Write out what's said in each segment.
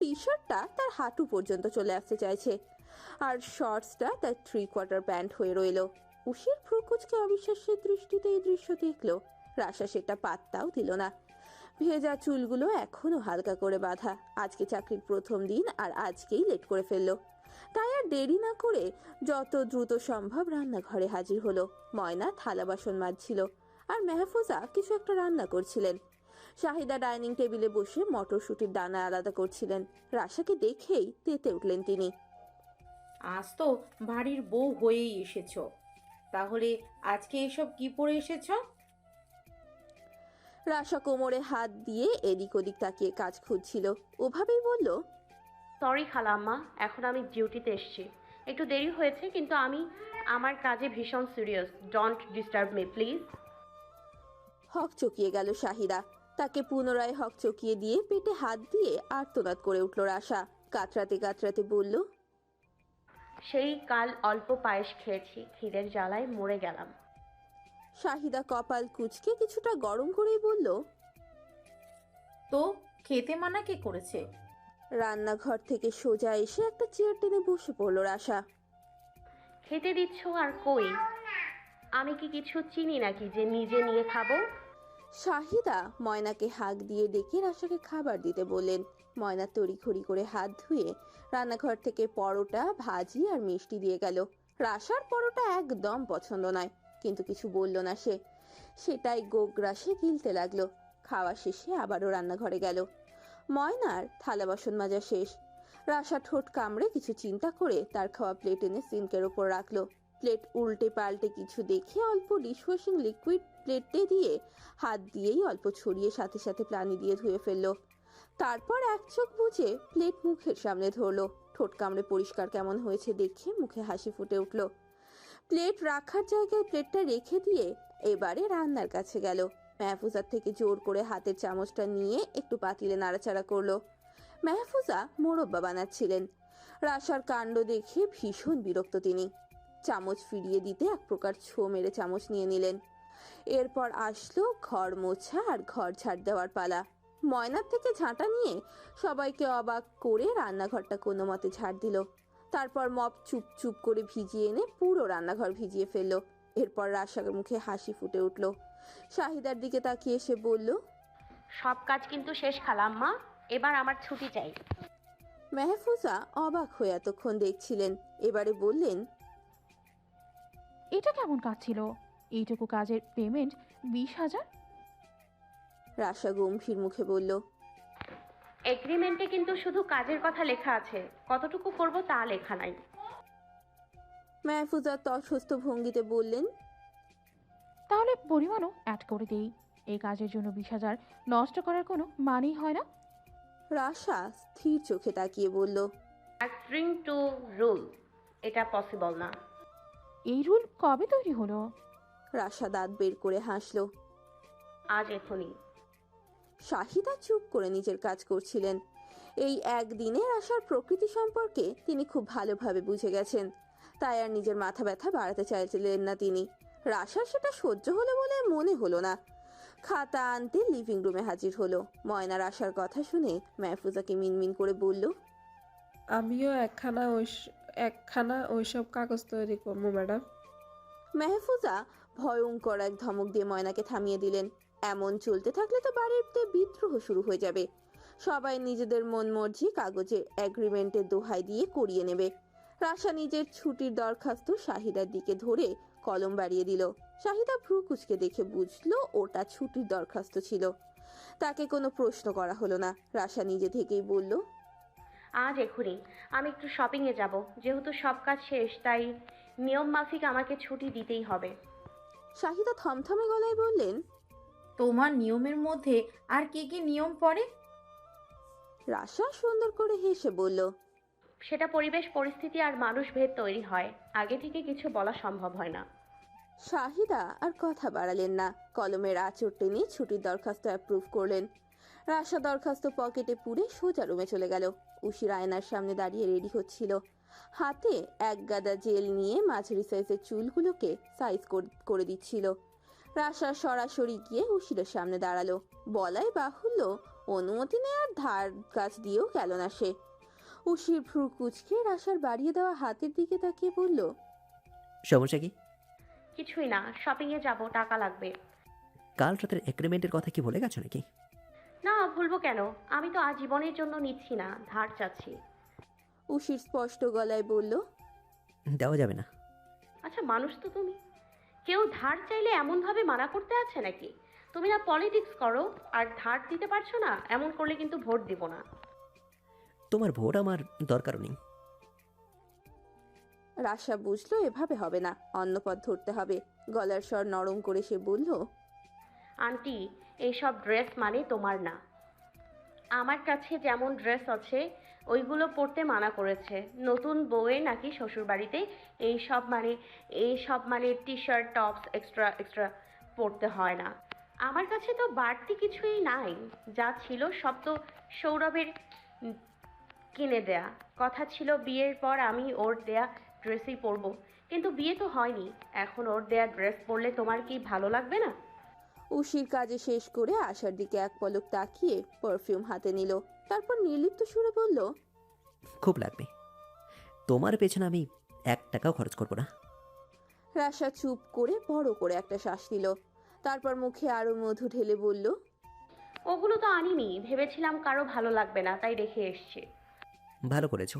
টি শার্টটা তার হাঁটু পর্যন্ত চলে আসতে চাইছে। আর শর্টসটা তার থ্রি কোয়ার্টার প্যান্ট হয়ে রইল। উশির ভ্রুকুচকে অবিশ্বাসের দৃষ্টিতে এই দৃশ্য দেখল। রাশা সেটা পাত্তাও দিল না। ভেজা চুলগুলো এখনও হালকা করে বাঁধা। আজকে চাকরির প্রথম দিন আর আজকেই লেট করে ফেলল। তাই আর দেরি না করে যত দ্রুত সম্ভব রান্নাঘরে হাজির হলো। ময়না থালা বাসন মাজছিল। আর মেহফুজা কিছু একটা রান্না করছিলেন। শাহিদা ডাইনিং টেবিলে বসে মটরশুটির দানা আলাদা করছিলেন। রাশাকে দেখেই তেতে উঠলেন তিনি। আজ তো বাড়ির বউ হয়েই এসেছ। তাহলে আজকে এসব কি পরে এসেছ? রাশা কোমরে হাত দিয়ে এদিক ওদিক তাকিয়ে কাজ খুঁজছিল। ওভাবেই বলল সরি খালাম্মা এখন আমি ডিউটিতে এসেছি। একটু দেরি হয়েছে কিন্তু আমি আমার কাজে ভীষণ serious. Don't disturb me please হক চকিয়ে গেল শাহিদা। তাকে পুনরায় হক চকিয়ে দিয়ে পেটে হাত দিয়ে আর্তনাদ করে উঠল রাশা। কাতরাতে কাতরাতে বলল সেই কাল অল্প পায়েস খেয়েছি খিদের জ্বালায় মরে গেলাম। শাহিদা কপাল কুচকে কিছুটা গরম করেই বলল তো খেতে মানা কে করেছে? রান্নাঘর থেকে সোজা এসে একটা চেয়ার টেনে বসে পড়ল রাশা। খেতে দিচ্ছ আর কই? আমি কি কিছু চিনি নাকি যে নিজে নিয়ে খাব? শাহিদা ময়নাকে হাঁক দিয়ে ডেকে রাশাকে খাবার দিতে বললেন। ময়না তড়িঘড়ি করে হাত ধুয়ে রান্নাঘর থেকে পরোটা, ভাজি আর মিষ্টি দিয়ে গেল। রাশার পরোটা একদম পছন্দ নয়, কিন্তু কিছু বলল না সে। সেটাই গোগ্রাসে গিলতে লাগল। খাওয়া শেষে আবারও রান্নাঘরে গেল। ময়নার থালা বাসন মাজা শেষ। রাশা ঠোঁট কামড়ে কিছু চিন্তা করে তার খাওয়া প্লেট এনে সিঙ্কের ওপর রাখল। প্লেট উল্টে পাল্টে কিছু দেখে অল্প ডিশওয়াশিং লিকুইড প্লেটে দিয়ে হাত দিয়েই অল্প ছড়িয়ে সাথে সাথে প্লানি দিয়ে ধুয়ে ফেলল। তারপর এক চোখ বুঝে প্লেট মুখের সামনে ধরলো। ঠোঁট কামড়ে পরিষ্কার কেমন হয়েছে দেখে মুখে হাসি ফুটে উঠল। প্লেট রাখার জায়গায় প্লেটটা রেখে দিয়ে এবারে রান্নার কাছে গেল। মেহফুজার থেকে জোর করে হাতের চামচটা নিয়ে একটু পাতিলে নাড়াচাড়া করল। মেহফুজা মোরব্বা বানাচ্ছিলেন। রাশার কাণ্ড দেখে ভীষণ বিরক্ত তিনি। চামচ ফিরিয়ে দিতে এক প্রকার ছো মেরে চামচ নিয়ে নিলেন। এরপর আসলো ঘর মোছা আর ঘর ঝাড় দেওয়ার পালা। ময়নার থেকে ঝাঁটা নিয়ে সবাইকে অবাক করে রান্নাঘরটা কোনো মতে ঝাড় দিল। তারপর মপ চুপ চুপ করে ভিজিয়ে এনে পুরো রান্নাঘর ভিজিয়ে ফেলল। এরপর রাশার মুখে হাসি ফুটে উঠল। শাহিদার দিকে তাকিয়ে এসে বলল সব কাজ কিন্তু শেষ খালাম মা। এবার আমার ছুটি চাই। মেহফুজা অবাক হয়ে এতক্ষণ দেখছিলেন। এবারে বললেন এটা কেমন কাজ ছিল? এইটুকু কাজের পেমেন্ট বিশ হাজার? রাশা গম্ভীর মুখে বলল এগ্রিমেন্টে কিন্তু শুধু কাজের কথা লেখা আছে। কতটুকু করব তা লেখা নাই। মেহফুজা তসস্থ ভঙ্গিতে বললেন তাহলে পরিমাণও অ্যাড করে দেই। এই কাজের জন্য বিশ হাজার নষ্ট করার কোনো মানেই হয় না। রাশা স্থির চোখে তাকিয়ে বলল অ্যাক্রিং টু রুল এটা পসিবল না। এই রুল কবে তৈরি হলো? রাশা দাঁত বের করে হাসল। আজ এখনই। শাহিদা চুপ করে নিজের কাজ করছিলেন। এই একদিনে রাশার প্রকৃতি সম্পর্কে তিনি খুব ভালোভাবে বুঝে গেছেন। তাই আর নিজের মাথা ব্যথা বাড়াতে চাইছিলেন না তিনি। রাশার সেটা সহ্য হলো বলে মনে হলো না। খাতা আনতে লিভিং রুমে হাজির হলো। ময়নার আসার কথা শুনে মেহফুজাকে মিনমিন করে বলল আমিও একখানা ওই একখানা ওইসব কাগজ তৈরি করব, ম্যাডাম। মেহফুজা ভয়ঙ্কর এক ধমক দিয়ে ময়নাকে থামিয়ে দিলেন। এমন চলতে থাকলে তো বাড়িতে বিদ্রোহ শুরু হয়ে যাবে। সবাই নিজেদের মন মর্জি কাগজে এগ্রিমেন্টের দোহাই দিয়ে করিয়ে নেবে। রাশা নিজের ছুটির দরখাস্ত শাহিদার দিকে ধরে কলম বাড়িয়ে দিল। শাহিদা ভ্রু কুচকে দেখে বুঝলো ওটা ছুটির দরখাস্ত ছিল। তাকে কোনো প্রশ্ন করা হলো না। রাশা নিজে থেকেই বলল আজ এখনই। আমি একটু শপিংয়ে যাব। যেহেতু সব কাজ শেষ তাই নিয়ম মাফিক আমাকে ছুটি দিতেই হবে। শাহিদা থমথমে গলায় বললেন তোমার নিয়মের মধ্যে আর কি কি নিয়ম পড়ে? রাশা সুন্দর করে হেসে বলল সেটা পরিবেশ পরিস্থিতি আর মানুষ ভেদ তৈরি হয়। আগে থেকে কিছু বলা সম্ভব হয় না। শাহিদা আর কথা বাড়ালেন না। কলমের আঁচড় টেনে ছুটির দরখাস্ত অ্যাপ্রুভ করলেন। রাশা দরখাস্ত পকেটে পুরে সোজা রুমে চলে গেল। উশির আয়নার সামনে দাঁড়িয়ে রেডি হচ্ছিল। হাতে এক গাদা জেল নিয়ে মাঝারি সাইজের চুলগুলোকে সাইজ করে দিচ্ছিল। রাশা সরাসরি গিয়ে উশিরের সামনে দাঁড়াল। বলাই বাহুল্য অনুমতি নেওয়ার ধার কাছ দিয়েও গেল না সে। উশির ভ্রু কুচকে রাশার বাড়িয়ে দেওয়া হাতের দিকে তাকিয়ে বলল সমস্যা কি? কিছুই না শপিংয়ে যাব টাকা লাগবে। কাল রাতের এগ্রিমেন্টের কথা কি ভুলে গেছো নাকি? না ভুলবো কেন? আমি তো আজীবনের জন্য নিচ্ছি না ধার চাচ্ছি। উশির স্পষ্ট গলায় বলল দেওয়া যাবে না। আচ্ছা মানুষ তো তুমি। কেউ ধার চাইলে এমনভাবে মানা করতে আছে নাকি? তুমি না পলিটিক্স করো আর ধার দিতে পারছ না এমন করলে কিন্তু ভোট দিব না। তোমার ভোট আমার দরকারও নেই। রাশা বুঝলো এভাবে হবে না অন্য পথ ধরতে হবে। গলার স্বর নরম করে সে বলল আন্টি এইসব ড্রেস মানে তোমার না। আমার কাছে যেমন ড্রেস আছে, ওইগুলো পরতে মানা করেছে। নতুন বউয়ে নাকি শ্বশুরবাড়িতে এই সব মানে এই সব মানে T shirt tops extra extra পরতে হয় না। আমার কাছে তো বাড়তি কিছুই নাই। যা ছিল সব তো সৌরভের কিনে দেয়া। কথা ছিল বিয়ের পর আমি ওর দেয়া ড্রেসই পরবো। কিন্তু বিয়ে তো হয়নি। এখন ওর দেয়া ড্রেস পরলে তোমার কি ভালো লাগবে না? উশির কাজে শেষ করে আশার দিকে এক পলক তাকিয়ে পারফিউম হাতে নিল। তারপর নির্লিপ্ত সুরে বলল খুব লাগবে। তোমার পেছনে আমি এক টাকাও খরচ করব না। রাশা চুপ করে বড় করে একটা শ্বাস নিল। তারপর মুখে আরও মধু ঢেলে বলল ওগুলো তো আনিনি ভেবেছিলাম কারও ভালো লাগবে না তাই রেখে এসছি। ভালো করেছ।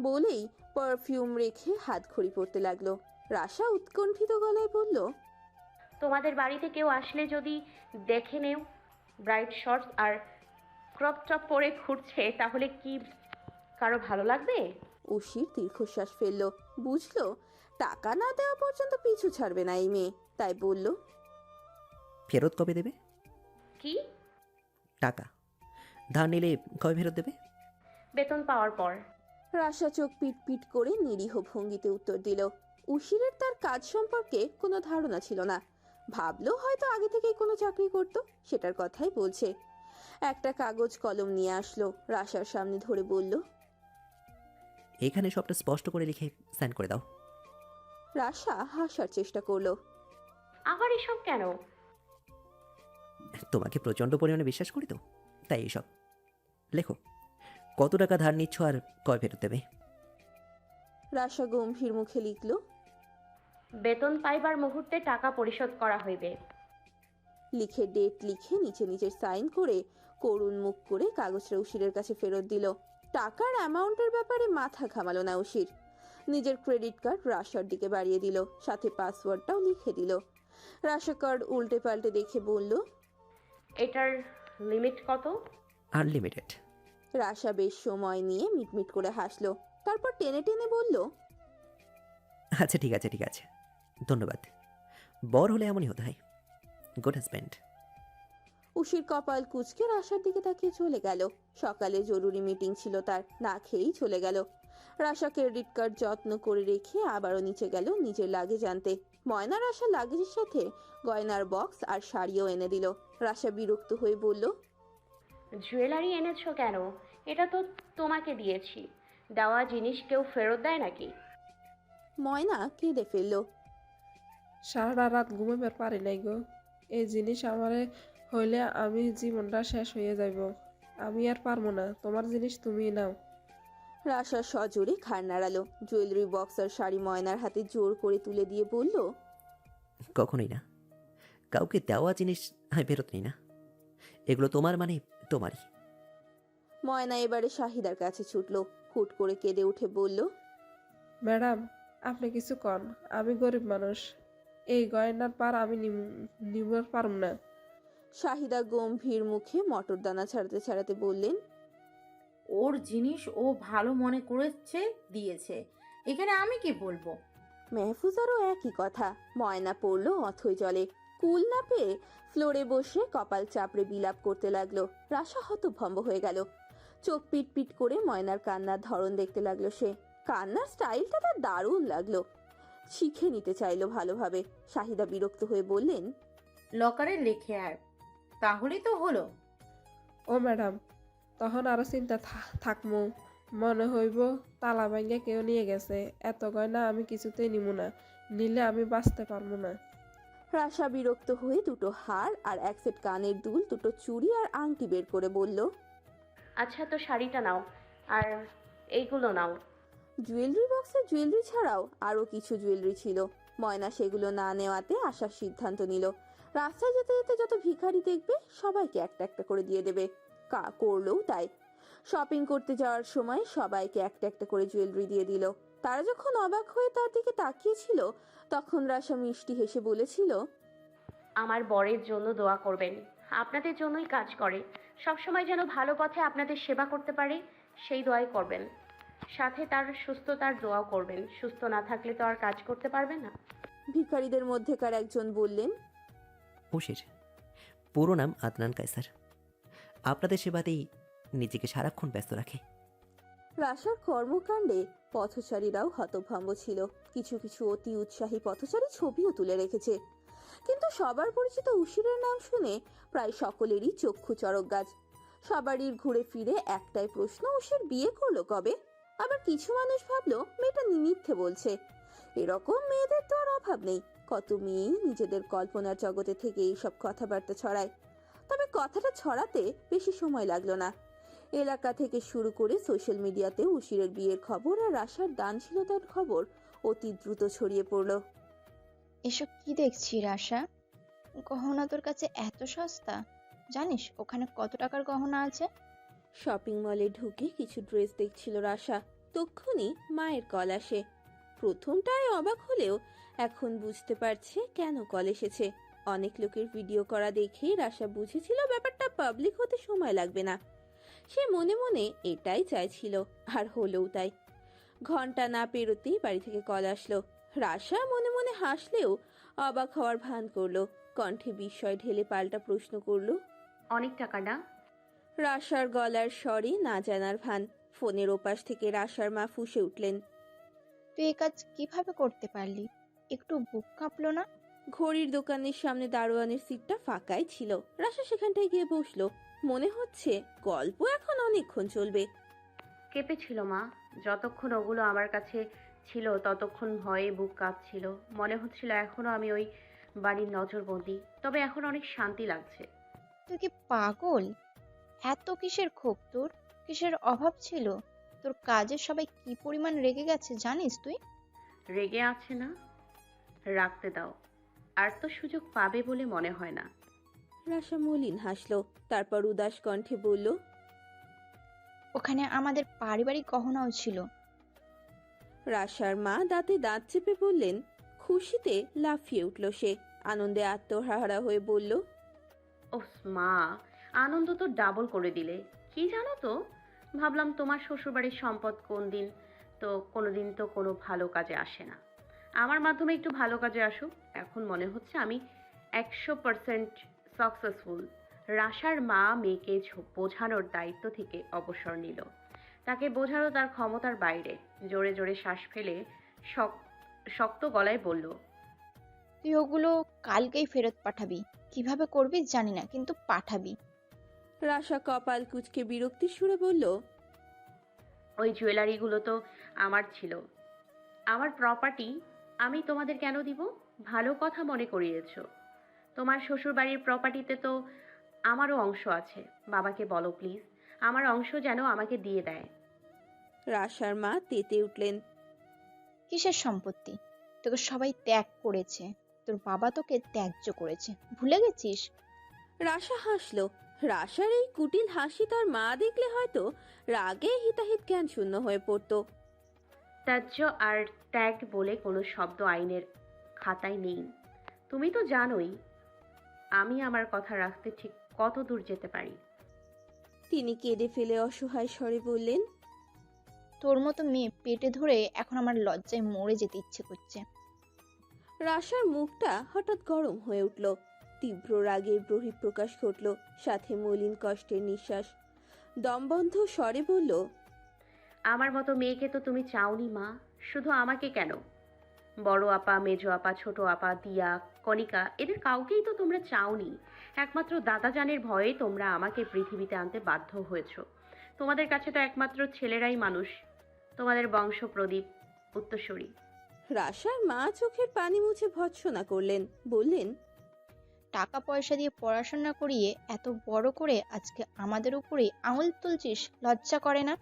বলেই পারফিউম রেখে হাত ঘড়ি পড়তে লাগল। রাশা উৎকণ্ঠিত গলায় বলল তোমাদের বাড়িতে কেউ আসলে যদি দেখে নেও ব্রাইট শর্টস আর ক্রপ টপ পরে ঘুরছে তাহলে কি কারও ভালো লাগবে? উশির দীর্ঘশ্বাস ফেলল। বুঝলো টাকা না দেওয়া পর্যন্ত পিছু ছাড়বে না এই মেয়ে। তাই বলল ফেরত কবে দেবে? কি? টাকা। ধার নিলে কবে ফেরত দেবে? বেতন পাওয়ার পর। রাশা চোখ পিট পিট করে নিরীহ ভঙ্গিতে উত্তর দিল উশিরের তার কাজ সম্পর্কে কোনো ধারণা ছিল না। ভাবলো হয়তো আগে থেকেই কোনো চাকরি করত সেটার কথাই বলছে। একটা কাগজ কলম নিয়ে আসলো রাশার সামনে ধরে বলল এখানে সবটা স্পষ্ট করে লিখে সাইন করে দাও। রাশা হাসার চেষ্টা করল। আবার এসব কেন? তোমাকে প্রচণ্ড পরিমাণে বিশ্বাস করি তো তাই এসব। লেখো কত টাকা ধার নিচ্ছ আর কয় ফেরত দেবে? রাশা গম্ভীর মুখে লিখলো বেতন পাইবার মুহূর্তে টাকা পরিশোধ করা হইবে। লিখে ডেট লিখে নিচে নিচে সাইন করে করুণ মুখ করে কাগজটা উশিরের কাছে ফেরত দিল। টাকার অ্যামাউন্টের ব্যাপারে মাথা ঘামালো না উশির নিজের ক্রেডিট কার্ড রাশার দিকে বাড়িয়ে দিল সাথে পাসওয়ার্ডটাও লিখে দিল। রাশা কার্ড উল্টে পাল্টে দেখে বলল এটার লিমিট কত? আনলিমিটেড রাশা বেশ সময় নিয়ে মিটমিট করে হাসলো তারপর টেনে টেনে বলল আচ্ছা ঠিক আছে ঠিক আছে। ধন্যবাদ। বর হলে এমনই হতে হয় গুড হাজব্যান্ড উশির কপাল কুচকে রাশার দিকে তাকিয়ে চলে গেল। সকালে জরুরি মিটিং ছিল তার না খেয়েই চলে গেল। রাশা ক্রেডিট কার্ড যত্ন করে রেখে আবারও নিচে গেল নিজের লাগেজ আনতে। ময়না রাশা লাগেজের সাথে গয়নার বক্স আর শাড়িও এনে দিল। রাশা বিরক্ত হয়ে বলল জুয়েলারি এনেছো কেন? এটা তো তোমাকে দিয়েছি। দেওয়া জিনিস কেউ ফেরত দেয় নাকি? ময়না কেঁদে ফেলল সারা রাত ঘুমাবার পারি নাই গো। এই জিনিস আমারে হইলে আমি জীবনটা শেষ হয়ে যাইব। আমি আর পারব না তোমার জিনিস তুমি নাও। রাশা সজোরে ঘাড় নাড়ালো। জুয়েলারি বক্স আর শাড়ি ময়নার হাতে জোর করে তুলে দিয়ে বলল কখনোই না। কাউকে দেওয়া জিনিস আমি ফেরত নিই না। এগুলো তোমার মানে তোমারই। ময়না এবারে শাহিদার কাছে ছুটলো হুট করে কেঁদে উঠে বলল ম্যাডাম আপনি কিছু কন। আমি গরিব মানুষ। এই গয়নার পার আমি নিবার পারব না। শাহিদা গম্ভীর মুখে মটর দানা ছাড়াতে ছাড়াতে বললেন ওর জিনিস ও ভালো মনে করেছে দিয়েছে। এখানে আমি কি বলব? মেহফুজারও একই কথা। ময়না পড়ল অথই জলে। কুল না পেয়ে ফ্লোরে বসে কপাল চাপড়ে বিলাপ করতে লাগল। রাশা হতভম্ব হয়ে গেল। চোখ পিট পিট করে ময়নার কান্নার ধরন দেখতে লাগল সে। কান্নার স্টাইলটা তার দারুণ লাগল। শিখে নিতে চাইলো ভালোভাবে। শাহিদা বিরক্ত হয়ে বললেন লকারে লেখে আর। তাহলেই তো হলো। ও ম্যাডাম তখন আরও চিন্তা থা- থাকমু। মনে হইব তালা ভাঙ্গে কেউ নিয়ে গেছে। এত গয়না আমি কিছুতেই নিব না। নিলে আমি বাঁচতে পারব না। রাশা বিরক্ত হয়ে দুটো হার আর এক সেট কানের দুল দুটো চুড়ি আর আংটি বের করে বলল আচ্ছা তো শাড়িটা নাও। আর এইগুলো নাও। জুয়েলারি বক্সে জুয়েলারি ছাড়াও আরও কিছু জুয়েলারি ছিল। ময়না সেগুলো না নেওয়াতে আসার সিদ্ধান্ত নিল। রাস্তায় যেতে যেতে যত ভিখারি দেখবে, সবাইকে একটা একটা করে দিয়ে দেবে। কা করলেও তাই। শপিং করতে যাওয়ার সময় সবাইকে একটা একটা করে জুয়েলারি দিয়ে দিল। তারা যখন অবাক হয়ে তার দিকে তাকিয়েছিল, তখন রাশা মিষ্টি হেসে বলেছিল, আমার বরের জন্য দোয়া করবেন। আপনাদের জন্যই কাজ করে। সবসময় যেন ভালো পথে আপনাদের সেবা করতে পারে, সেই দোয়াই করবেন। সাথে তার সুস্থতার দোয়াও করবেন। সুস্থ না থাকলে তো আর কাজ করতে পারবে না। ভিখারিদের মধ্যেকার একজন বললেন বসির পুরো নাম আদনান কায়সার। আপনাদের সেবাতেই নিজেকে সারাক্ষণ ব্যস্ত রাখে। রাশার কর্মকাণ্ডে পথচারীরাও হতভম্ব ছিল। কিছু কিছু অতি উৎসাহী পথচারী ছবিও তুলে রেখেছে। কিন্তু সবার পরিচিত উশিরের নাম শুনে প্রায় সকলেরই চক্ষু চরক গাছ। সবারই ঘুরে ফিরে একটাই প্রশ্ন উশির বিয়ে করল কবে? আবার কিছু মানুষ ভাবলো মেয়েটা নিমিথ্যে বলছে। এরকম মেয়েদের তো আর অভাব নেই। কত মেয়েই নিজেদের কল্পনার জগতে থেকে এইসব কথাবার্তা ছড়ায়। তবে কথাটা ছড়াতে বেশি সময় লাগল না। এলাকা থেকে শুরু করে সোশ্যাল মিডিয়াতে উশিরের বিয়ের খবর আর আশার দানশীলতার খবর অতি দ্রুত ছড়িয়ে পড়ল। এসব কি দেখছি রাশা? গহনা তোর কাছে এত সস্তা? জানিস, ওখানে কত টাকার গহনা আছে? শপিং মলে ঢুকে কিছু ড্রেস দেখছিল রাশা। তক্ষুনি মায়ের কল আসে। প্রথমটায় অবাক হলেও এখন বুঝতে পারছে কেন কল এসেছে। অনেক লোকের ভিডিও করা দেখে রাশা বুঝেছিল ব্যাপারটা পাবলিক হতে সময় লাগবে না। সে মনে মনে এটাই চাইছিল, আর হলেও তাই। ঘণ্টা না পেরোতেই বাড়ি থেকে কল আসলো। রাশা মনে মনে হাসলেও অবাক হওয়ার ভান করল। কণ্ঠে বিস্ময় ঢেলে পাল্টা প্রশ্ন করল, অনেক টাকা না? রাশার গলার স্বরে না জানার ভান। ফোনের ওপাশ থেকে রাশার মা ফুঁসে উঠলেন। তুই এই কাজ কীভাবে করতে পারলি? একটু বুক কাঁপলো না? ঘড়ির দোকানের সামনে দারোয়ানের সিটটা ফাঁকাই ছিল। রাশা সেখানটায় গিয়ে বসল। মনে হচ্ছে গল্প এখন অনেকক্ষণ চলবে। কেঁপেছিল মা। যতক্ষণ ওগুলো আমার কাছে ছিল ততক্ষণ ভয়ে বুক কাঁপছিল। মনে হচ্ছিল এখনও আমি ওই বাড়ির নজরবন্দি। তবে এখন অনেক শান্তি লাগছে। তুই কি পাগল? এত কিসের ক্ষোভ তোর? কিসের অভাব ছিল? তোর কাজের সবাই কি পরিমাণ রেগে গেছে জানিস তুই? রেগে আছে না? রাখতে দাও। আর তো সুযোগ পাবে বলে মনে হয় না। রাশা মলিন হাসলো তারপর উদাস কণ্ঠে বলল ওখানে আমাদের পারিবারিক গহনাও ছিল। রাশার মা দাঁতে দাঁত চেপে বললেন খুশিতে লাফিয়ে উঠল সে। আনন্দে আত্মহারা হয়ে বলল ও মা আনন্দ তো ডাবল করে দিলে। কি জানো তো? ভাবলাম তোমার শ্বশুরবাড়ির সম্পদ কোন দিন? তো কোনো দিন তো কোনো ভালো কাজে আসে না। আমার মাধ্যমে একটু ভালো কাজে আসুক। এখন মনে হচ্ছে আমি একশো পারসেন্ট সাকসেসফুল রাশার মা মেয়েকে বোঝানোর দায়িত্ব থেকে অবসর নিল। তাকে বোঝানো তার ক্ষমতার বাইরে। জোরে জোরে শ্বাস ফেলে শক- শক্ত গলায় বলল, তুই ওগুলো কালকেই ফেরত পাঠাবি। কীভাবে করবি জানি না, কিন্তু পাঠাবি। রাশা কপাল কুচকে বিরক্তির সুরে বলল ওই জুয়েলারিগুলো তো আমার ছিল। আমার প্রপার্টি আমি তোমাদের কেন দিব? ভালো কথা মনে করিয়েছ। তোমার শ্বশুরবাড়ির প্রপার্টিতে তো আমারও অংশ আছে। বাবাকে বলো প্লিজ আমার অংশ যেন আমাকে দিয়ে দেয়। রাশার মা তেতে উঠলেন কিসের সম্পত্তি? তোকে সবাই ত্যাগ করেছে। তোর বাবা তোকে ত্যায্য করেছে। ভুলে গেছিস? রাশা হাসলো রাশার এই কুটিল হাসি তার মা দেখলে হয়তো রাগে হিতাহিত জ্ঞান শূন্য হয়ে পড়তো। ত্যায্য আর ত্যাগ বলে কোনো শব্দ আইনের খাতায় নেই। তুমি তো জানোই আমি আমার কথা রাখতে ঠিক কত দূর যেতে পারি। তিনি কেঁদে ফেলে অসহায় স্বরে বললেন তোর মতো মেয়ে পেটে ধরে এখন আমার লজ্জায় মরে যেতে ইচ্ছে করছে। রাশার মুখটা হঠাৎ গরম হয়ে উঠল। তীব্র রাগের বহিঃপ্রকাশ ঘটল সাথে মলিন কষ্টের নিঃশ্বাস। দমবন্ধ স্বরে বলল আমার মতো মেয়েকে তো তুমি চাওনি মা শুধু আমাকে কেন? বড় আপা মেজো আপা ছোট আপা দিয়া কণিকা এদের কাউকেই তো তোমরা চাওনি। একমাত্র দাদাজানের ভয়ে তোমরা আমাকে পৃথিবীতে আনতে বাধ্য হয়েছ। তোমাদের কাছে তো একমাত্র ছেলেরাই মানুষ। তোমাদের বংশ প্রদীপ উত্তরসূরি। রাশার মা চোখের পানি মুছে ভৎসনা করলেন বললেন টাকা পয়সা দিয়ে পড়াশোনা করিয়ে এত বড় করে আজকে আমাদের উপরেই আঙুল তুলছিস? লজ্জা করে না?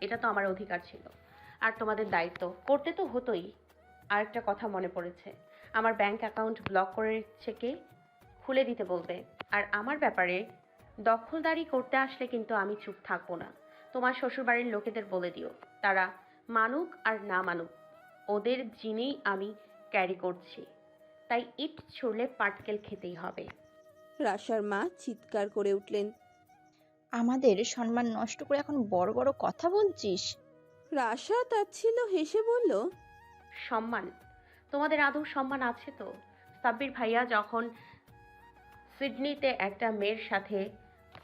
এটা তো আমার অধিকার ছিল। আর তোমাদের দায়িত্ব। করতে তো হতোই। আর একটা কথা মনে পড়েছে। আমার ব্যাংক অ্যাকাউন্ট ব্লক করেছে কে? খুলে দিতে বলবে। আর আমার ব্যাপারে দখলদারি করতে আসলে কিন্তু আমি চুপ থাকব না। তোমার শ্বশুরবাড়ির লোকেদের বলে দিও। তারা মানুক আর না মানুক, ওদের জিনেই আমি ক্যারি করছি। তাই ইট ছুড়লে পাটকেল খেতেই হবে। রাশার মা চিৎকার করে উঠলেন। আমাদের সম্মান নষ্ট করে এখন বড় বড় কথা বলছিস? রাশা তাচ্ছিল হেসে বলল সম্মান তোমাদের আদৌ সম্মান আছে তো? সাব্বির ভাইয়া যখন সিডনিতে একটা মেয়ের সাথে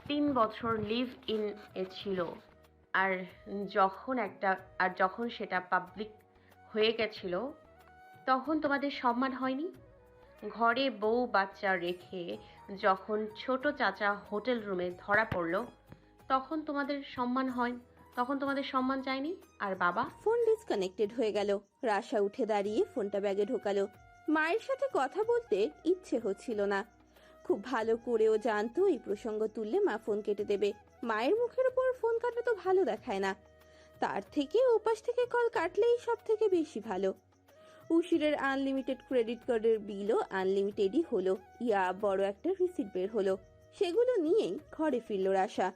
তিন বছর লিভ ইন এ ছিল আর যখন একটা আর যখন সেটা পাবলিক হয়ে গেছিল তখন তোমাদের সম্মান হয়নি? ঘরে বউ বাচ্চা রেখে যখন ছোট চাচা হোটেল রুমে ধরা পড়ল, তখন তোমাদের সম্মান হয়। তখন তোমাদের সম্মান চাইনি? আর বাবা? ফোন ডিসকানেক্টেড হয়ে গেল। রাশা উঠে দাঁড়িয়ে ফোনটা ব্যাগে ঢোকালো। মায়ের সাথে কথা বলতে ইচ্ছে হচ্ছিল না। খুব ভালো করেও জানতো এই প্রসঙ্গ তুললে মা ফোন কেটে দেবে। মায়ের মুখের উপর ফোন কাটা তো ভালো দেখায় না। তার থেকে ওপাশ থেকে কল কাটলেই সব থেকে বেশি ভালো। উশিরের আনলিমিটেড ক্রেডিট কার্ডের বিলও আনলিমিটেডই হলো। ইয়া, বড় একটা রিসিট বের হলো। সেগুলো নিয়েই ঘরে ফিরল রাশা।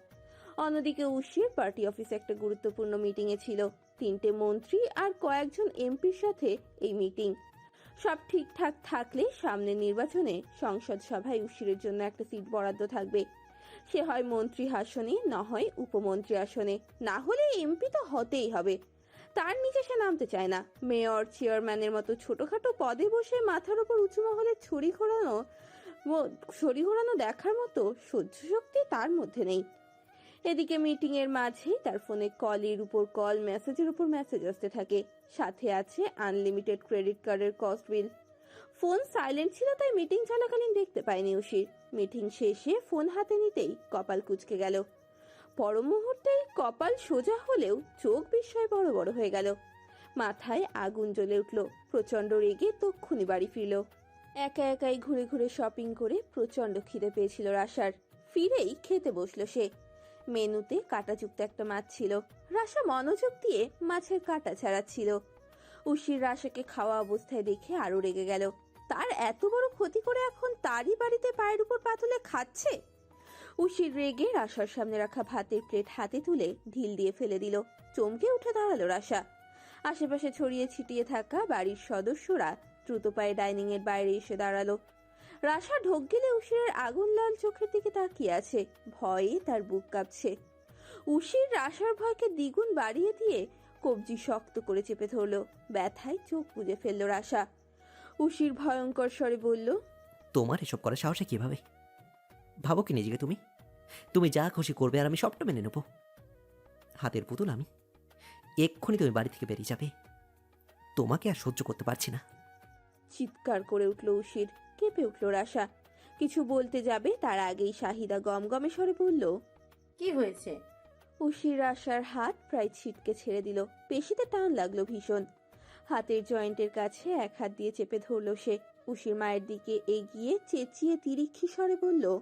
অন্যদিকে উশির পার্টি অফিসে একটা গুরুত্বপূর্ণ মিটিংয়ে ছিল। তিনটে মন্ত্রী আর কয়েকজন এমপির সাথে এই মিটিং সব ঠিকঠাক থাকলে সামনের নির্বাচনে সংসদ সভায় উশিরের জন্য একটা সিট বরাদ্দ থাকবে। সে হয় মন্ত্রী আসনে, না হয় উপমন্ত্রী আসনে। না হলে এমপি তো হতেই হবে। তার নিচে সে নামতে চায় না। মেয়র, চেয়ারম্যানের মতো ছোটখাটো পদে বসে মাথার উপর উঁচু মহলে ছড়ি ঘোরানো ছড়ি ঘোরানো দেখার মতো সহ্য শক্তি তার মধ্যে নেই। এদিকে মিটিং এর মাঝেই তার ফোনে কলের উপর কল মেসেজের উপর মেসেজ আসতে থাকে। সাথে আছে আনলিমিটেড ক্রেডিট কার্ডের কস্ট বিল ফোন সাইলেন্ট ছিল তাই মিটিং চলাকালীন দেখতে পায়নি উশির মিটিং শেষে ফোন হাতে নিতেই কপাল কুচকে গেল। পর মুহূর্তেই কপাল সোজা হলেও চোখ বিস্ময় বড় বড় হয়ে গেল। মাথায় আগুন জ্বলে উঠল। প্রচণ্ড রেগে তক্ষুনি বাড়ি ফিরল। একা একাই ঘুরে ঘুরে শপিং করে প্রচণ্ড খিদে পেয়েছিল রাশার। ফিরেই খেতে বসল সে। মেনুতে কাটাযুক্ত একটা মাছ ছিল। রাশা মনোযোগ দিয়ে মাছের কাটা ছাড়াচ্ছিল। উশির রাশাকে খাওয়া অবস্থায় দেখে আরও রেগে গেল। তার এত বড় ক্ষতি করে এখন তারই বাড়িতে পায়ের উপর পাতলে খাচ্ছে উশির রেগে রাশার সামনে রাখা ভাতের প্লেট হাতে তুলে ঢিল দিয়ে ফেলে দিল। চমকে উঠে দাঁড়াল রাশা। আশেপাশে ছড়িয়ে ছিটিয়ে থাকা বাড়ির সদস্যরা দ্রুত পায়ে ডাইনিং এর বাইরে এসে দাঁড়াল। রাশা ঢোক গেলে উশিরের আগুন লাল চোখের দিকে তাকিয়ে আছে। ভয়ে তার বুক কাঁপছে। উশির রাশার ভয়কে দ্বিগুণ বাড়িয়ে দিয়ে কবজি শক্ত করে চেপে ধরলো। ব্যথায় চোখ বুজে ফেলল রাশা। উশির ভয়ঙ্কর স্বরে বলল, তোমার এসব করার সাহসে কীভাবে? ভাবো কি নিজেকে তুমি? তুমি যা খুশি করবে আর আমি সবটা মেনে নেব। হাতের পুতুল আমি। এক্ষুনি তুমি বাড়ি থেকে বেরিয়ে যাবে। তোমাকে আর সহ্য করতে পারছি না। চিৎকার করে উঠল উশির কেঁপে উঠল রাশা। কিছু বলতে যাবে তার আগেই শাহিদা গমগমে স্বরে বলল কি হয়েছে? উশির আশার হাত প্রায় ছিটকে ছেড়ে দিল। পেশিতে টান লাগল ভীষণ। হাতের জয়েন্টের কাছে এক হাত দিয়ে চেপে ধরলো সে। উশির মায়ের দিকে এগিয়ে চেঁচিয়ে তিরিক্ষি স্বরে বলল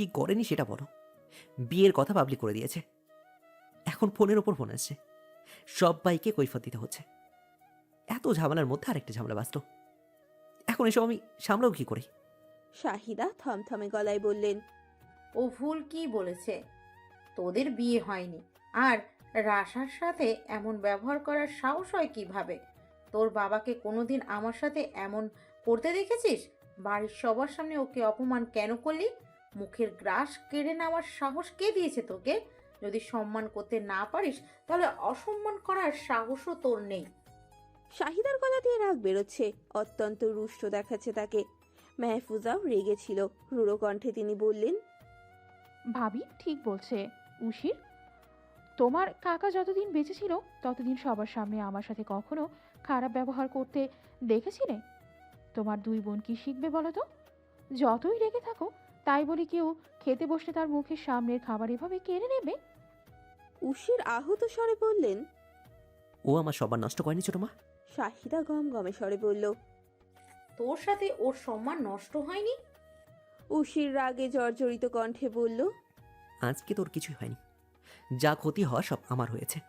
কি করেনি সেটা বলো। বিয়ের কথা পাবলিক করে দিয়েছে। এখন ফোনের ওপর ফোন আসছে। সবাইকে কৈফত দিতে হচ্ছে। এত ঝামেলার মধ্যে আরেকটা ঝামেলা বাঁচত এখন এসব আমি সামলাও কি করি? শাহিদা থমথমে গলায় বললেন, ও ভুল কি বলেছে? তোদের বিয়ে হয়নি। আর রাশার সাথে এমন ব্যবহার করার সাহস হয় কীভাবে? তোর বাবাকে কোনোদিন আমার সাথে এমন করতে দেখেছিস? বাড়ির সবার সামনে ওকে অপমান কেন করলি? মুখের গ্রাস কেড়ে নেওয়ার সাহস কে দিয়েছে তোকে? যদি সম্মান করতে না পারিস তাহলে অসম্মান করার সাহসও তোর নেই। শাহিদার গলা দিয়ে রাগ বেরোচ্ছে অত্যন্ত রুষ্ট দেখাচ্ছে তাকে। মেহফুজাও রেগেছিল রুড়ো কণ্ঠে তিনি বললেন ভাবি ঠিক বলছে। উশির তোমার কাকা যতদিন বেঁচে ছিল ততদিন সবার সামনে আমার সাথে কখনো খারাপ ব্যবহার করতে দেখেছিলে? তোমার দুই বোন কি শিখবে বলো তো? যতই রেগে থাকো তাই বলে কেউ খেতে বসলে তার মুখের সামনের খাবার এভাবে কেড়ে নেবে? উশির আহত স্বরে বললেন ও আমার সবার নষ্ট করেনি ছোট মা। শাহিদা গম গমে স্বরে বলল তোর সাথে ওর সম্মান নষ্ট হয়নি? উশির রাগে জর্জরিত কণ্ঠে বলল আজকে তোর কিছুই হয়নি। যা ক্ষতি হওয়া সব আমার হয়েছে।